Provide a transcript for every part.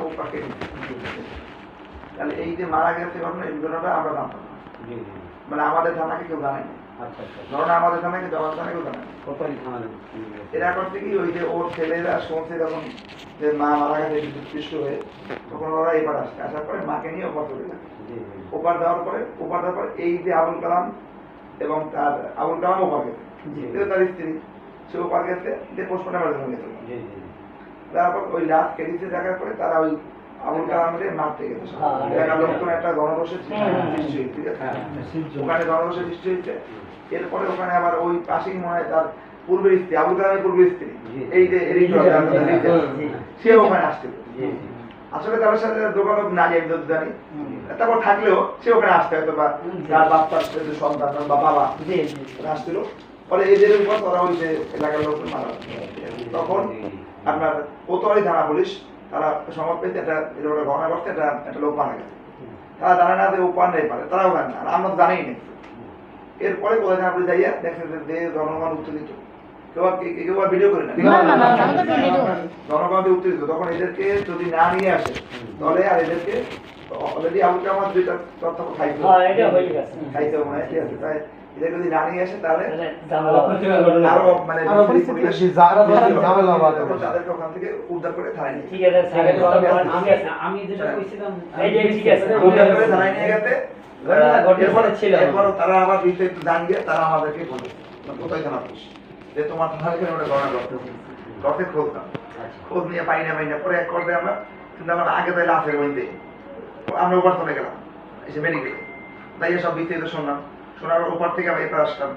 ও তাহলে এই যে মারা গেছে ঘটনা এই ঘটনাটা আমরা জানতাম না। মানে আমাদের থানাকে কেউ জানায়নি আচ্ছা আচ্ছা। ধরুন আমাদের থানাকে জবাব থানা কেউ জানায়নি এরা করতে কি ওই যে ওর ছেলেরা শুনছে যখন যে মা মারা গেছে বিদ্যুৎ হয়ে তখন ওরা এবার আসছে। আসার পরে মাকে নিয়ে ওপার চলে যায়। ওপার দেওয়ার পরে ওপার দেওয়ার পরে এই যে আবুল কালাম এবং তার আবুল কালাম ওপার গেছে। তার স্ত্রী। সে ওপার গেছে যে পোস্টমর্টমের জন্য গেছে। জি জি। তারপর ওই লাশ কেডিতে দেখার পরে তারা ওই আবুল কালামের মারতে গেছে। হ্যাঁ, লোকজন একটা গণরোষের সৃষ্টি হ্যাঁ, হ্যাঁ, সৃষ্টি হয়েছে, ঠিক আছে? হ্যাঁ ওখানে সৃষ্টি হয়েছে। এরপরে ওখানে আবার ওই পাশেই মনে হয় তার পূর্বের স্ত্রী কালামের পূর্বের স্ত্রী এই যে। সে ওখানে আসছিল আসলে তার সাথে যোগাযোগ নাই আমি যত জানি তারপর থাকলেও সে ওখানে আসতে হয়তো বা। তার যে সন্তান বা বাবা আসছিল। পরে এদের উপর তারা ওই যে এলাকার লোক মারা তখন আপনার কোতোয়ালি থানা পুলিশ তারা সংবাদ পেয়েছে একটা এরকম একটা ঘটনা ঘটছে একটা একটা লোক মারা গেছে তারা জানে না যে ও পার নেই পারে তারাও জানে না আমরা জানেই নেই না এরপরে কোথায় থানা পুলিশ যাইয়া দেখে যে জনগণ উত্তেজিত কেউ কেউ ভিডিও করে না। জনগণকে উত্তেজিত তখন এদেরকে যদি না নিয়ে আসে দলে আর এদেরকে অলরেডি আবু কামার দুইটা তথ্য খাইছে হ্যাঁ এটা হয়ে মনে হয় ঠিক আছে তাই এদের যদি না নিয়ে আসে তাহলে তাহলে ঝামেলা হবে। আরও মানে আরও বিপরীত পরিবেশ ঝামেলা বাড়বে। তখন তাদেরকে ওখান থেকে উদ্ধার করে থানায় নিয়ে ঠিক আছে স্যারের কথা বলেন ঠিক আছে আমি যেটা কইছিলাম এই যে ঠিক আছে উদ্ধার করে থানায় নিয়ে গেছে। ঘটনা ছিল। এরপরে তারা আবার বিস্তারিত জানিয়ে তারা আমাদেরকে বলে কোথায় থানা পুলিশ? যে তোমার এখানে ওটা খোঁজ নিয়ে পাই না পাই না। পরে এক করবে আমরা কিন্তু আমরা আগে তাই লাফের মধ্যে আমরা ওপার চলে গেলাম এসে মেডিকেলে তাই সব বিস্তারিত শুনলাম। শোনার ওপার থেকে আমরা এপার আসলাম।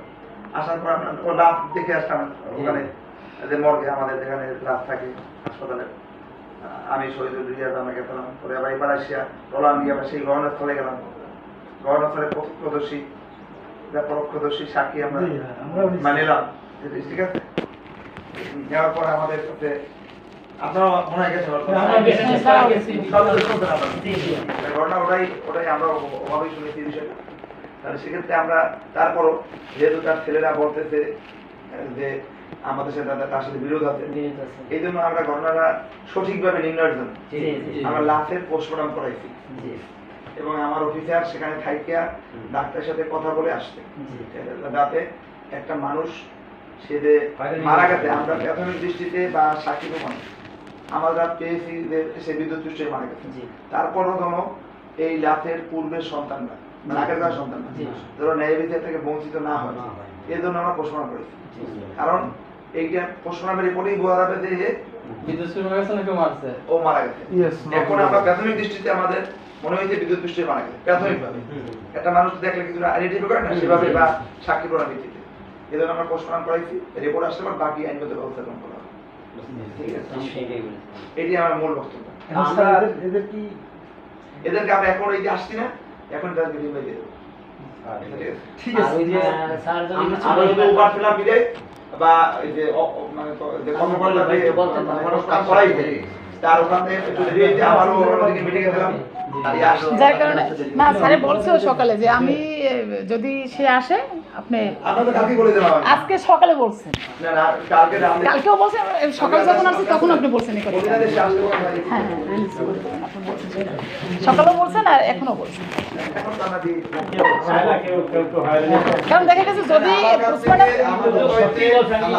আসার পর ও লাভ দেখে আসলাম ওখানে যে মর্গে আমাদের যেখানে লাভ থাকে হাসপাতালে। আমি শহীদুল রিয়াদ আমাকে গেলাম পরে আবার এবার আসিয়া রোলান গিয়ে আবার সেই ঘটনাস্থলে গেলাম। ঘটনাস্থলে প্রত্যক্ষদর্শী যা পরোক্ষদর্শী সাক্ষী আমরা হ্যাঁ, নিচ্ছি। মানে ঠিক আছে? নেওয়ার পর আমাদের কাছে আপনারা মনে হয় ঘটনা ওটাই ওটাই আমরা শুনেছি বিষয়টা তাহলে সেক্ষেত্রে আমরা তারপরও যেহেতু তার ছেলেরা বলতেছে যে আমাদের সাথে তাদের- তার সাথে বিরোধ আছে এই জন্য আমরা ঘটনাটা সঠিকভাবে নির্ণয়ের জন্য। আমরা লাশের পোস্টমর্টম করাইছি। এবং আমার অফিসার সেখানে থাইকিয়া ডাক্তারের সাথে কথা বলে আসছে। যাতে একটা মানুষ সে যে মারা গেছে। আমরা প্রাথমিক দৃষ্টিতে বা সাক্ষী প্রমাণ আমরা পেয়েছি যে সে বিদ্যুৎ পৃষ্ঠে মারা গেছে জি। তারপরও এই লাফের পূর্বের সন্তানরা মানে আগের কার সন্তান ধরো ন্যায় বিচার থেকে বঞ্চিত না হয়। জন্য আমরা পোষণ করেছি। কারণ এইটা পোষণের রিপোর্টেই বোঝা যাবে যে বিদ্যুৎ মারছে? ও মারা গেছে। এখন আমরা প্রাথমিক দৃষ্টিতে আমাদের মনে হয়েছে বিদ্যুৎ পৃষ্ঠে মারা গেছে প্রাথমিকভাবে একটা মানুষ দেখলে কিছু আইডেন্টিফাই করে না সেভাবে বা সাক্ষী প্রমাণ ভিত্তিতে। এই জন্য আমরা পোষণ করাইছি রিপোর্ট আসলে পর বাকি আইনগত ব্যবস্থা গ্রহণ করা আমি এটি আমার মূল বক্তব্য। এখন এদের- এদের কি এদেরকে আমরা এখন এই যে আসছি না এখন তাদেরকে রিমাইন্ড দিয়ে দেবো ঠিক আছে? যদি আমি আমি উপহার বিদায় বা এই যে মানে কর্মকর্তা যে ওখান আমারও মিটিং এ। যার কারণে না স্যারে বলছেও সকালে যে আমি যদি সে আসে আপনি। আজকে সকালে বলছেন না না কালকে রাতে কালকেও বলছেন সকালে যখন আসছে তখন আপনি বলছেন হয়। হ্যাঁ হ্যাঁ। সকালেও বলছেন আর এখনও বলছেন করে। কারণ দেখা গেছে যদি